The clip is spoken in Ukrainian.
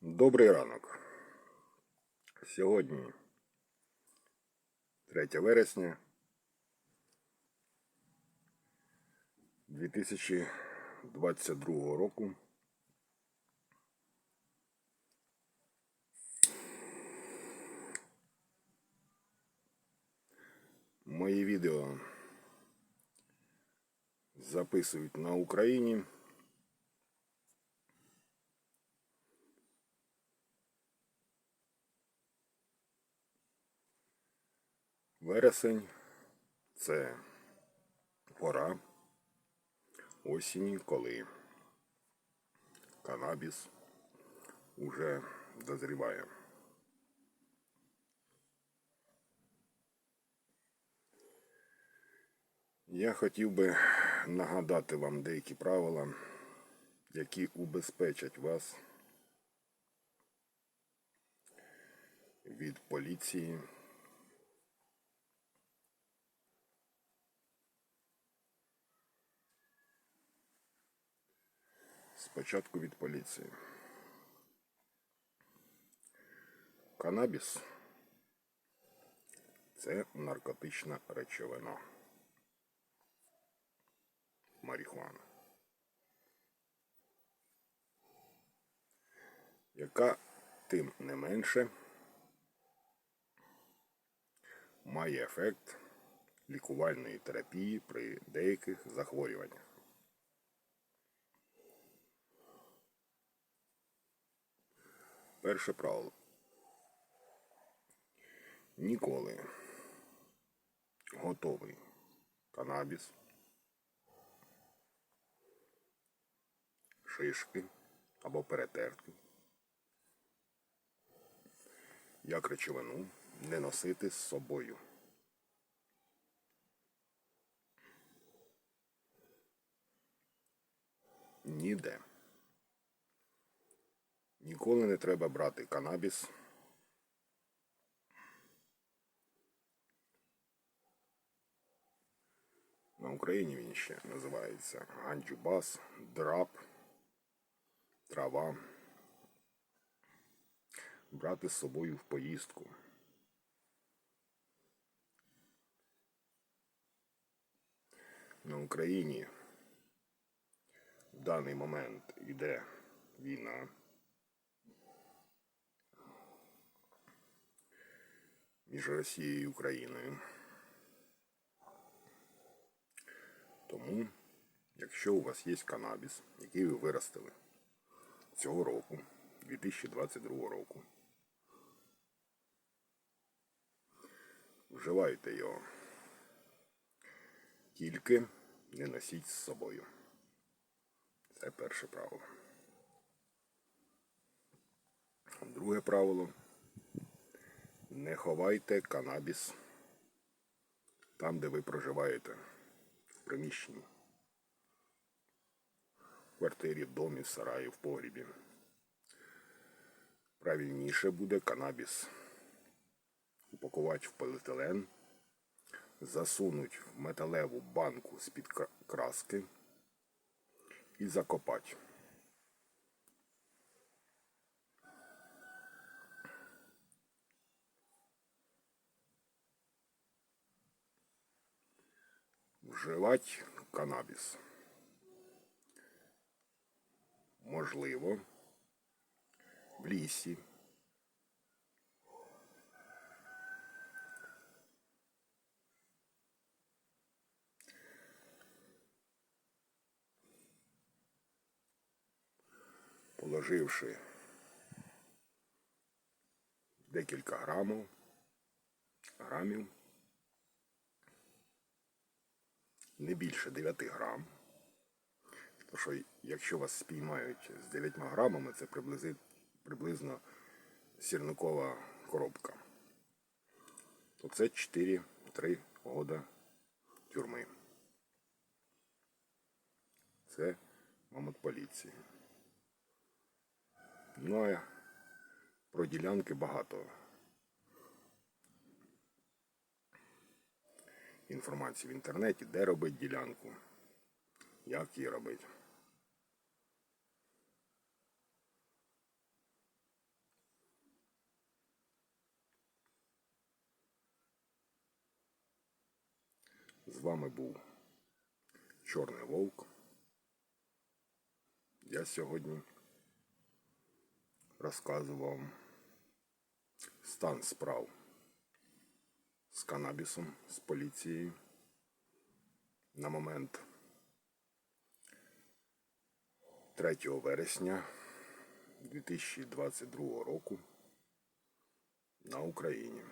Добрий ранок. Сьогодні 3 вересня 2022 року. Мої відео записують на Україні. Вересень це пора осені, коли канабіс уже дозріває. Я хотів би нагадати вам деякі правила, які убезпечать вас від поліції. Спочатку від поліції. Канабіс це наркотична речовина. Марихуана. Яка тим не менше має ефект лікувальної терапії при деяких захворюваннях. Перше правило. Ніколи готовий канабіс, шишки або перетертки, як речовину не носити з собою. Ніде. Ніколи не треба брати канабіс. На Україні він ще називається ганджубас, драп, трава. Брати з собою в поїздку. На Україні в даний момент йде війна. Між Росією і Україною. Тому, якщо у вас є канабіс, який ви виростили цього року, 2022 року, вживайте його. Тільки не носіть з собою. Це перше правило. Друге правило. Не ховайте канабіс там, де ви проживаєте, в приміщенні, в квартирі, в домі, в сараї, в погрібі. Правильніше буде канабіс упакувати в поліетилен, засунуть в металеву банку з-під краски і закопати. Вживати канабіс. Можливо, в лісі. Положивши декілька грамів, грамів не більше 9 грам. Тому що якщо вас спіймають з 9 грамами, це приблизно, сірникова коробка. То це 4-3 года тюрми. Це мамот поліції. Ну а про ділянки багато. інформацію в інтернеті, де робити ділянку, як її робити. З вами був Чорний Вовк. Я сьогодні розказував стан справ з канабісом, з поліцією на момент 3 вересня 2022 року на Україні.